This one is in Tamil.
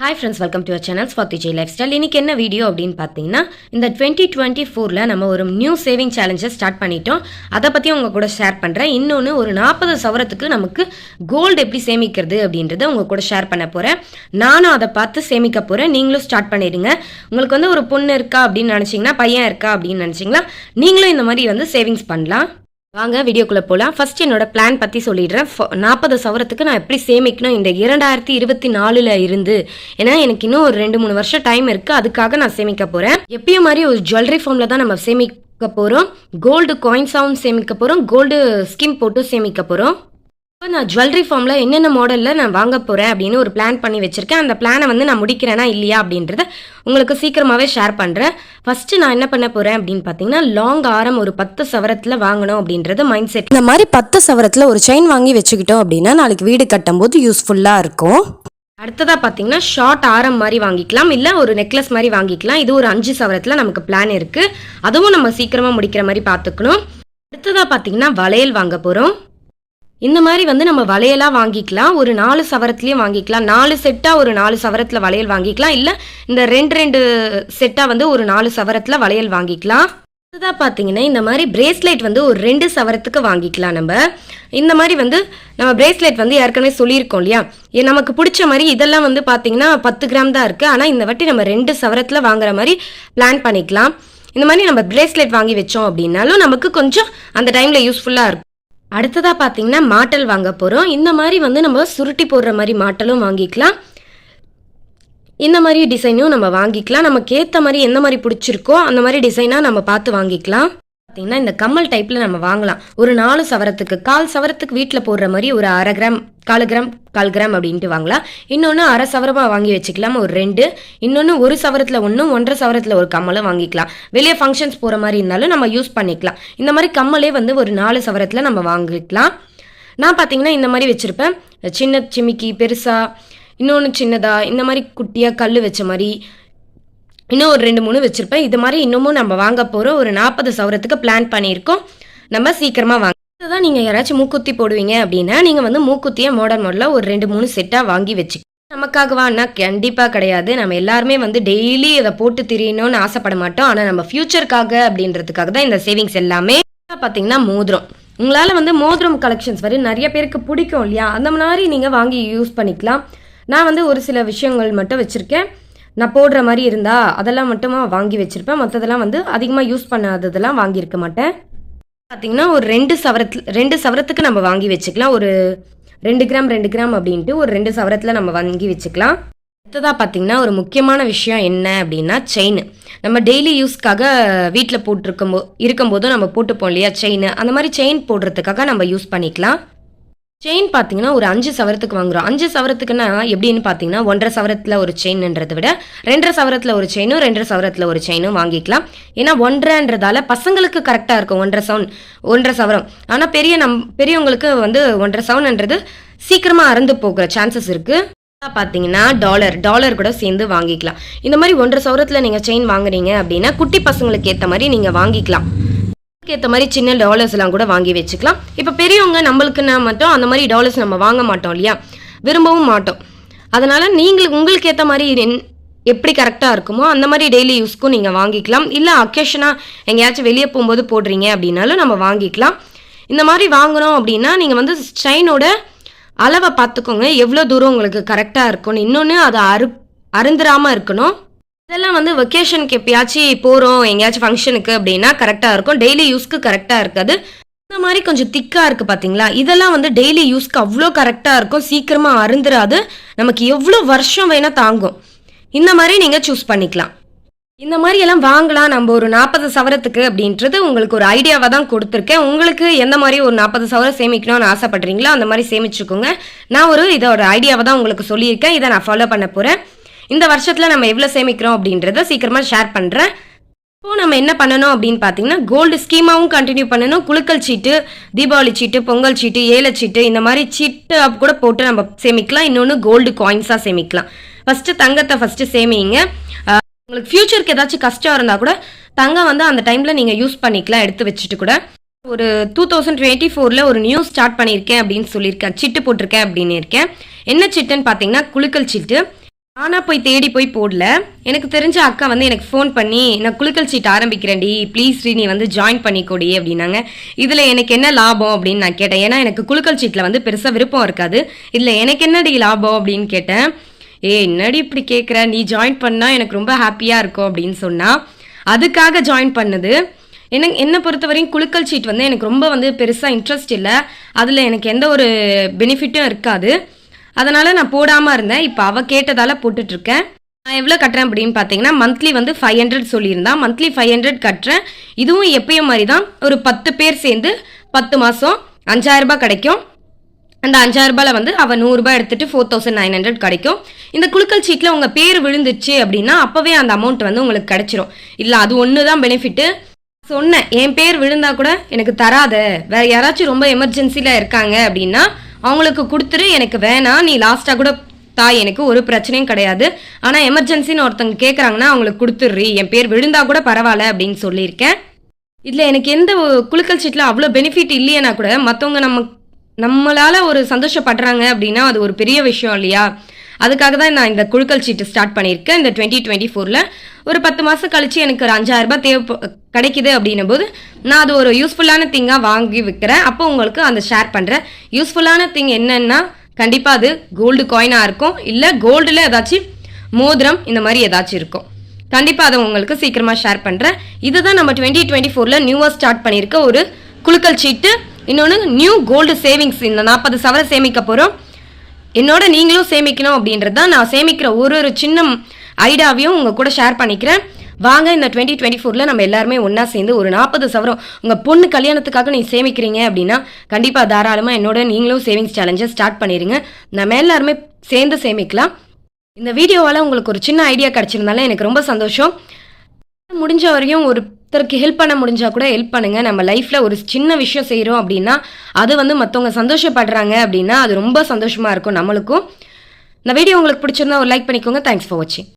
Hi friends welcome to channels for Jai lifestyle இன்றைக்கி என்ன வீடியோ அப்படின்னு பார்த்தீங்கன்னா இந்த டுவெண்ட்டி டுவெண்ட்டி ஃபோரில் நம்ம ஒரு நியூ சேவிங் சேலஞ்சை ஸ்டார்ட் பண்ணிட்டோம். அதை பற்றி உங்கள் கூட ஷேர் பண்ணுறேன் இன்னொன்று ஒரு நாற்பது சவரத்துக்கு நமக்கு கோல்டு எப்படி சேமிக்கிறது அப்படின்றத உங்கள் கூட ஷேர் பண்ண போகிறேன் நானும் அதை பார்த்து சேமிக்க போகிறேன் நீங்களும் ஸ்டார்ட் பண்ணிடுங்க. உங்களுக்கு வந்து ஒரு பொண்ணு இருக்கா அப்படின்னு நினச்சிங்கன்னா பையன் இருக்கா அப்படின்னு நினச்சிங்கன்னா நீங்களும் இந்த மாதிரி வந்து சேவிங்ஸ் பண்ணலாம். வாங்க வீடியோக்குள்ளே போகலாம் ஃபர்ஸ்ட் என்னோட பிளான் பற்றி சொல்லிடுறேன். நாற்பது சவரத்துக்கு நான் எப்படி சேமிக்கணும்? இந்த இரண்டாயிரத்தி இருபத்தி நாலில் இருந்து. ஏன்னா எனக்கு இன்னும் ஒரு ரெண்டு மூணு வருஷம் டைம் இருக்குது அதுக்காக நான் சேமிக்க போகிறேன் எப்பயும் மாதிரி ஒரு ஜுவல்லரி ஃபார்மில் தான் நம்ம சேமிக்க போகிறோம் கோல்டு காயின்ஸாகவும் சேமிக்க போகிறோம் கோல்டு ஸ்கிம் போட்டு சேமிக்க போகிறோம் இப்போ நான் ஜுவல்லரி ஃபார்மில் என்னென்ன மாடலில் நான் வாங்க போகிறேன் அப்படின்னு ஒரு பிளான் பண்ணி வச்சுருக்கேன். அந்த பிளானை வந்து நான் முடிக்கிறேனா இல்லையா அப்படின்றத உங்களுக்கு சீக்கிரமாகவே ஷேர் பண்ணுறேன் ஃபஸ்ட்டு நான் என்ன பண்ண போகிறேன் அப்படின்னு பார்த்தீங்கன்னா லாங் ஆரம் ஒரு பத்து சவரத்தில் வாங்கணும் அப்படின்றது மைண்ட் செட் இந்த மாதிரி பத்து சவரத்தில் ஒரு செயின் வாங்கி வச்சுக்கிட்டோம் அப்படின்னா நாளைக்கு வீடு கட்டும்போது யூஸ்ஃபுல்லாக இருக்கும். அடுத்ததாக பார்த்தீங்கன்னா ஷார்ட் ஆரம் மாதிரி வாங்கிக்கலாம். இல்லை ஒரு நெக்லஸ் மாதிரி வாங்கிக்கலாம். இது ஒரு அஞ்சு சவரத்தில் நமக்கு பிளான் இருக்குது அதுவும் நம்ம சீக்கிரமாக முடிக்கிற மாதிரி பார்த்துக்கணும் அடுத்ததாக பார்த்தீங்கன்னா வளையல் வாங்க போகிறோம் இந்த மாதிரி வந்து நம்ம வளையலாக வாங்கிக்கலாம். ஒரு நாலு சவரத்துலேயும் வாங்கிக்கலாம். நாலு செட்டாக ஒரு நாலு சவரத்தில் வளையல் வாங்கிக்கலாம். இல்லை இந்த ரெண்டு ரெண்டு செட்டாக வந்து ஒரு நாலு சவரத்தில் வளையல் வாங்கிக்கலாம். அடுத்ததாக பார்த்தீங்கன்னா இந்த மாதிரி பிரேஸ்லெட் வந்து ஒரு ரெண்டு சவரத்துக்கு வாங்கிக்கலாம் நம்ம. இந்த மாதிரி வந்து நம்ம பிரேஸ்லெட் வந்து ஏற்கனவே சொல்லியிருக்கோம் இல்லையா? நமக்கு பிடிச்ச மாதிரி இதெல்லாம் வந்து பார்த்தீங்கன்னா பத்து கிராம் தான் இருக்குது ஆனால் இந்த வாட்டி நம்ம ரெண்டு சவரத்தில் வாங்குற மாதிரி பிளான் பண்ணிக்கலாம். இந்த மாதிரி நம்ம பிரேஸ்லெட் வாங்கி வச்சோம் அப்படின்னாலும் நமக்கு கொஞ்சம் அந்த டைமில் யூஸ்ஃபுல்லாக இருக்கும். அடுத்ததாக பார்த்தீங்கன்னா மாட்டல் வாங்க போகிறோம் இந்த மாதிரி வந்து நம்ம சுருட்டி போடுற மாதிரி மாட்டலும் வாங்கிக்கலாம். இந்த மாதிரி டிசைனும் நம்ம வாங்கிக்கலாம். நமக்கு ஏற்ற மாதிரி எந்த மாதிரி பிடிச்சிருக்கோ அந்த மாதிரி டிசைனாக நம்ம பார்த்து வாங்கிக்கலாம். பார்த்தீங்கன்னா இந்த கம்மல் டைப்பில் நம்ம வாங்கலாம். ஒரு நாலு சவரத்துக்கு கால் சவரத்துக்கு வீட்டில் போடுற மாதிரி ஒரு அரை கிராம் கால் கிராம் கால் கிராம் அப்படின்ட்டு வாங்கலாம். இன்னொன்று அரை சவரமாக வாங்கி வச்சுக்கலாம் ஒரு ரெண்டு. இன்னொன்று ஒரு சவரத்தில் ஒன்றும் ஒன்றரை சவரத்தில் ஒரு கம்மலும் வாங்கிக்கலாம். வெளியே ஃபங்க்ஷன்ஸ் போகிற மாதிரி இருந்தாலும் நம்ம யூஸ் பண்ணிக்கலாம். இந்த மாதிரி கம்மலே வந்து ஒரு நாலு சவரத்தில் நம்ம வாங்கிக்கலாம். நான் பார்த்தீங்கன்னா இந்த மாதிரி வச்சுருப்பேன். சின்ன சிமிக்கி பெருசாக இன்னொன்று சின்னதாக இந்த மாதிரி குட்டியாக கல் வச்ச மாதிரி இன்னும் ஒரு ரெண்டு மூணு வச்சுருப்பேன். இது மாதிரி இன்னமும் நம்ம வாங்க போகிறோம் ஒரு நாற்பது சவரத்துக்கு பிளான் பண்ணியிருக்கோம். நம்ம சீக்கிரமாக வாங்க. இதுதான் நீங்கள் யாராச்சும் மூக்குத்தி போடுவீங்க அப்படின்னா நீங்கள் வந்து மூக்குத்தியை மாடர்ன் மாடலில் ஒரு ரெண்டு மூணு செட்டாக வாங்கி வச்சு நமக்காகவான்னா கண்டிப்பாக கிடையாது. நம்ம எல்லாருமே வந்து டெய்லி இதை போட்டு திரியணும்னு ஆசைப்பட மாட்டோம். ஆனால் நம்ம ஃப்யூச்சருக்காக அப்படின்றதுக்காக தான் இந்த சேவிங்ஸ் எல்லாமே பார்த்தீங்கன்னா மோதிரம். உங்களால் வந்து மோதிரம் கலெக்ஷன்ஸ் வரை நிறைய பேருக்கு பிடிக்கும் இல்லையா? அந்த மாதிரி நீங்கள் வாங்கி யூஸ் பண்ணிக்கலாம். நான் வந்து ஒரு சில விஷயங்கள் மட்டும் வச்சுருக்கேன். நான் போடுற மாதிரி இருந்தா அதெல்லாம் மட்டுமா வாங்கி வச்சுருப்பேன். மற்றதெல்லாம் வந்து அதிகமாக யூஸ் பண்ணாததெல்லாம் வாங்கியிருக்க மாட்டேன். பார்த்தீங்கன்னா ஒரு ரெண்டு சவரத்தில் ரெண்டு சவரத்துக்கு நம்ம வாங்கி வச்சுக்கலாம். ஒரு ரெண்டு கிராம் ரெண்டு கிராம் அப்படின்ட்டு ஒரு ரெண்டு சவரத்தில் நம்ம வாங்கி வச்சுக்கலாம். அடுத்ததாக பார்த்தீங்கன்னா ஒரு முக்கியமான விஷயம் என்ன அப்படின்னா செயின். நம்ம டெய்லி யூஸ்க்காக வீட்டில் போட்டிருக்கும் போ இருக்கும்போதும் நம்ம போட்டுப்போம் இல்லையா? செயின். அந்த மாதிரி செயின் போடுறதுக்காக நம்ம யூஸ் பண்ணிக்கலாம். செயின் பார்த்தீங்கன்னா ஒரு அஞ்சு சவரத்துக்கு வாங்குறோம். அஞ்சு சவரத்துக்குன்னா எப்படின்னு பார்த்தீங்கன்னா ஒன்றரை சவரத்தில் ஒரு செயின்ன்றதை விட ரெண்டரை சவரத்தில் ஒரு செயினும் ரெண்டரை சவரத்தில் ஒரு செயினும் வாங்கிக்கலாம். ஏன்னா ஒன்றரைன்றதால பசங்களுக்கு கரெக்டாக இருக்கும். ஒன்றரை சவுன் ஒன்றரை சவரம். ஆனால் பெரிய நம் பெரியவங்களுக்கு வந்து ஒன்றரை சவுன்ன்றது சீக்கிரமாக அறந்து போகிற சான்சஸ் இருக்குது பார்த்தீங்கன்னா டாலர் டாலர் கூட சேர்ந்து வாங்கிக்கலாம். இந்த மாதிரி ஒன்றரை சவரத்தில் நீங்கள் செயின் வாங்குறீங்க அப்படின்னா குட்டி பசங்களுக்கு ஏற்ற மாதிரி நீங்கள் வாங்கிக்கலாம். ஏற்ற மாதிரி சின்ன டாலர்ஸ்லாம் கூட வாங்கி வச்சுக்கலாம். இப்போ பெரியவங்க நம்மளுக்குன்னா மட்டும் அந்த மாதிரி டாலர்ஸ் நம்ம வாங்க மாட்டோம் இல்லையா? விரும்பவும் மாட்டோம். அதனால் நீங்கள் உங்களுக்கு ஏற்ற மாதிரி எப்படி கரெக்டாக இருக்குமோ அந்த மாதிரி டெய்லி யூஸ்க்கும் நீங்கள் வாங்கிக்கலாம். இல்லை அக்கேஷனாக எங்கேயாச்சும் வெளியே போகும்போது போடுறீங்க அப்படின்னாலும் நம்ம வாங்கிக்கலாம். இந்த மாதிரி வாங்குகிறோம் அப்படின்னா நீங்கள் வந்து செயினோட அளவை பார்த்துக்கோங்க. எவ்வளோ தூரம் உங்களுக்கு கரெக்டாக இருக்கும்னு. இன்னொன்று அதை அரு அருந்துராமல் இருக்கணும். இதெல்லாம் வந்து வெக்கேஷனுக்கு எப்பயாச்சும் போகிறோம் எங்கேயாச்சும் ஃபங்க்ஷனுக்கு அப்படின்னா கரெக்டாக இருக்கும். டெய்லி யூஸ்க்கு கரெக்டாக இருக்காது. இந்த மாதிரி கொஞ்சம் திக்காக இருக்குது பார்த்தீங்களா இதெல்லாம் வந்து டெய்லி யூஸ்க்கு அவ்வளோ கரெக்டாக இருக்கும். சீக்கிரமாக அருந்துராது நமக்கு எவ்வளோ வருஷம் வேணால் தாங்கும். இந்த மாதிரி நீங்கள் சூஸ் பண்ணிக்கலாம். இந்த மாதிரி எல்லாம் வாங்கலாம். நம்ம ஒரு நாற்பது சவரத்துக்கு அப்படின்றது உங்களுக்கு ஒரு ஐடியாவை தான் கொடுத்துருக்கேன். உங்களுக்கு எந்த மாதிரி ஒரு நாற்பது சவரம் சேமிக்கணும்னு ஆசைப்படுறீங்களோ அந்த மாதிரி சேமிச்சுக்கோங்க. நான் ஒரு இதோட ஐடியாவை தான் உங்களுக்கு சொல்லியிருக்கேன். இதை நான் ஃபாலோ பண்ண போகிறேன் இந்த வருஷத்தில் நம்ம எவ்வளோ சேமிக்கிறோம் அப்படின்றத சீக்கிரமாக ஷேர் பண்ணுறேன் இப்போ நம்ம என்ன பண்ணணும் அப்படின்னு பார்த்தீங்கன்னா கோல்டு ஸ்கீமாவும் கண்டினியூ பண்ணணும். குலுக்கல் சீட்டு தீபாவளி சீட்டு பொங்கல் சீட்டு ஏல சீட்டு இந்த மாதிரி சீட்டு கூட போட்டு நம்ம சேமிக்கலாம். இன்னொன்று கோல்டு காயின்ஸாக சேமிக்கலாம். ஃபஸ்ட்டு தங்கத்தை ஃபஸ்ட்டு சேமிங்க. உங்களுக்கு ஃப்யூச்சருக்கு ஏதாச்சும் கஷ்டம் இருந்தால் கூட தங்கம் வந்து அந்த டைமில் நீங்கள் யூஸ் பண்ணிக்கலாம். எடுத்து வச்சுட்டு கூட. ஒரு டூ தௌசண்ட் டுவெண்ட்டி ஃபோரில் ஒரு நியூ ஸ்டார்ட் பண்ணியிருக்கேன் அப்படின்னு சொல்லியிருக்கேன். சிட்டு போட்டிருக்கேன் அப்படின்னு இருக்கேன். என்ன சிட்டுன்னு பார்த்தீங்கன்னா குலுக்கல் சீட்டு. நானாக போய் தேடி போய் போடல. எனக்கு தெரிஞ்ச அக்கா வந்து எனக்கு ஃபோன் பண்ணி நான் குலுக்கல் சீட் ஆரம்பிக்கிறேன்டி. ப்ளீஸ் ஸ்ரீ நீ வந்து ஜாயின் பண்ணிக்கோடி அப்படின்னாங்க. இதில் எனக்கு என்ன லாபம் அப்படின்னு நான் கேட்டேன். ஏன்னா எனக்கு குலுக்கல் சீட்டில் வந்து பெருசாக விருப்பம் இருக்காது. இதில் எனக்கு என்னடி லாபம் அப்படின்னு கேட்டேன். ஏ என்னடி இப்படி கேட்குற நீ ஜாயின் பண்ணால் எனக்கு ரொம்ப ஹாப்பியாக இருக்கும் அப்படின்னு சொன்னால் அதுக்காக ஜாயின் பண்ணது. என்ன என்னை பொறுத்தவரையும் குலுக்கல் சீட் வந்து எனக்கு ரொம்ப வந்து பெருசாக இன்ட்ரெஸ்ட் இல்லை. அதில் எனக்கு எந்த ஒரு பெனிஃபிட்டும் இருக்காது. அதனால் நான் போடாமல் இருந்தேன். இப்போ அவள் கேட்டதால் போட்டுட்ருக்கேன். நான் எவ்வளோ கட்டுறேன் அப்படின்னு பார்த்தீங்கன்னா மந்த்லி வந்து ஃபைவ் ஹண்ட்ரட் சொல்லியிருந்தா மந்த்லி ஃபைவ் ஹண்ட்ரட் கட்டுறேன். இதுவும் எப்பயும் மாதிரி தான் ஒரு பத்து பேர் சேர்ந்து பத்து மாதம் அஞ்சாயிரம் ரூபாய் கிடைக்கும். அந்த அஞ்சாயிரரூபாவில் வந்து அவள் நூறுரூபா எடுத்துகிட்டு ஃபோர் தௌசண்ட் நைன் ஹண்ட்ரட் கிடைக்கும். இந்த குழுக்கள் சீட்டில் உங்கள் பேர் விழுந்துச்சு அப்படின்னா அப்போவே அந்த அமௌண்ட் வந்து உங்களுக்கு கிடைச்சிரும். இல்லை அது ஒன்று தான் பெனிஃபிட்டு சொன்னேன் என் பேர் விழுந்தா கூட எனக்கு தராத. வேற யாராச்சும் ரொம்ப எமர்ஜென்சியில் இருக்காங்க அப்படின்னா அவங்களுக்கு கொடுத்துரு எனக்கு வேணாம் நீ லாஸ்ட்டாக கூட தாய் எனக்கு ஒரு பிரச்சனையும் கிடையாது. ஆனால் எமர்ஜென்சின்னு ஒருத்தவங்க கேட்குறாங்கன்னா அவங்களுக்கு கொடுத்துட்றி என் பேர் விழுந்தா கூட பரவாயில்ல அப்படின்னு சொல்லியிருக்கேன். இதில் எனக்கு எந்த குழுக்கள் சீட்டில் அவ்வளோ பெனிஃபிட் இல்லையனா கூட மற்றவங்க நம்ம நம்மளால் ஒரு சந்தோஷப்படுறாங்க அப்படின்னா அது ஒரு பெரிய விஷயம் இல்லையா? அதுக்காக தான் நான் இந்த குழுக்கள் சீட்டு ஸ்டார்ட் பண்ணியிருக்கேன். இந்த டுவெண்ட்டி டுவெண்ட்டி ஃபோரில் ஒரு பத்து மாதம் கழித்து எனக்கு ஒரு அஞ்சாயிரம் ரூபாய் தேவை கிடைக்குது அப்படின்னும் போது நான் அது ஒரு யூஸ்ஃபுல்லான திங்காக வாங்கி விற்கிறேன் அப்போ உங்களுக்கு அந்த ஷேர் பண்ணுறேன் யூஸ்ஃபுல்லான திங் என்னென்னா கண்டிப்பாக அது கோல்டு காயினாக இருக்கும். இல்லை கோல்டில் ஏதாச்சும் மோதிரம் இந்த மாதிரி ஏதாச்சும் இருக்கும். கண்டிப்பாக அதை உங்களுக்கு சீக்கிரமாக ஷேர் பண்ணுறேன் இதுதான் நம்ம டுவெண்ட்டி டுவெண்ட்டி ஃபோரில் நியூவாக ஸ்டார்ட் பண்ணியிருக்க ஒரு குழுக்கள் சீட்டு. இன்னொன்று நியூ கோல்டு சேவிங்ஸ் இந்த நாற்பது சவர சேமிக்க போகிறோம் என்னோட நீங்களும் சேமிக்கணும் அப்படின்றது தான் நான் சேமிக்கிற ஒரு ஒரு சின்ன ஐடியாவையும் உங்கள் கூட ஷேர் பண்ணிக்கிறேன். வாங்க இந்த டுவெண்ட்டி டுவெண்ட்டி ஃபோரில் நம்ம எல்லாருமே ஒன்றா சேர்ந்து ஒரு நாற்பது சவரம் உங்கள் பொண்ணு கல்யாணத்துக்காக நீ சேமிக்கிறீங்க அப்படின்னா கண்டிப்பாக தாராளமாக என்னோட நீங்களும் சேவிங்ஸ் சேலஞ்சை ஸ்டார்ட் பண்ணிடுங்க நம்ம எல்லாருமே சேர்ந்து சேமிக்கலாம். இந்த வீடியோவால் உங்களுக்கு ஒரு சின்ன ஐடியா கிடச்சிருந்தாலும் எனக்கு ரொம்ப சந்தோஷம். முடிஞ்ச வரையும் ஒரு ஒருத்தருக்கு ஹெல்ப் பண்ண முடிஞ்சால் கூட ஹெல்ப் பண்ணுங்க. நம்ம லைஃப்பில் ஒரு சின்ன விஷயம் செய்கிறோம் அப்படின்னா அது வந்து மற்றவங்க சந்தோஷப்படுறாங்க அப்படின்னா அது ரொம்ப சந்தோஷமாக இருக்கும் நம்மளுக்கும். இந்த வீடியோ உங்களுக்கு பிடிச்சிருந்தா ஒரு லைக் பண்ணிக்கோங்க. தேங்க்ஸ் ஃபார் வாட்சிங்